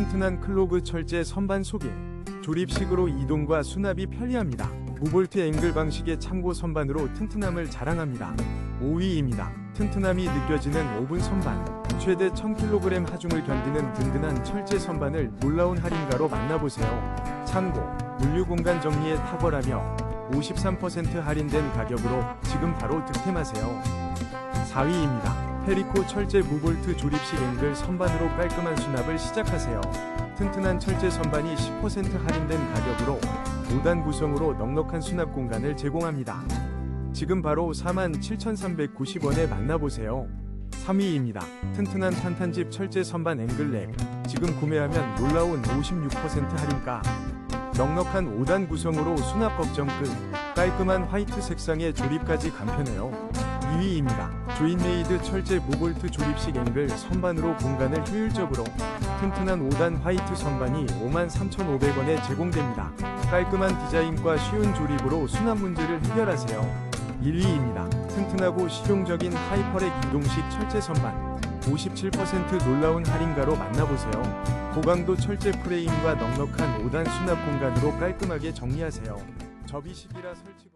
튼튼한 클로그 철제 선반 소개. 조립식으로 이동과 수납이 편리합니다. 무볼트 앵글 방식의 참고 선반으로 튼튼함을 자랑합니다. 5위입니다. 튼튼함이 느껴지는 오븐 선반. 최대 1000kg 하중을 견디는 든든한 철제 선반을 놀라운 할인가로 만나보세요. 참고, 물류 공간 정리에 탁월하며 53% 할인된 가격으로 지금 바로 득템하세요. 4위입니다. 페리코 철제 무볼트 조립식 앵글 선반으로 깔끔한 수납을 시작하세요. 튼튼한 철제 선반이 10% 할인된 가격으로 5단 구성으로 넉넉한 수납 공간을 제공합니다. 지금 바로 47,390원에 만나보세요. 3위입니다. 튼튼한 탄탄집 철제 선반 앵글렉. 지금 구매하면 놀라운 56% 할인가. 넉넉한 5단 구성으로 수납 걱정 끝. 깔끔한 화이트 색상의 조립까지 간편해요. 2위입니다. 조인메이드 철제 무볼트 조립식 앵글 선반으로 공간을 효율적으로 튼튼한 5단 화이트 선반이 53,500원에 제공됩니다. 깔끔한 디자인과 쉬운 조립으로 수납 문제를 해결하세요. 1위입니다. 튼튼하고 실용적인 하이퍼렉 이동식 철제 선반 57% 놀라운 할인가로 만나보세요. 고강도 철제 프레임과 넉넉한 5단 수납 공간으로 깔끔하게 정리하세요. 접이식이라 설치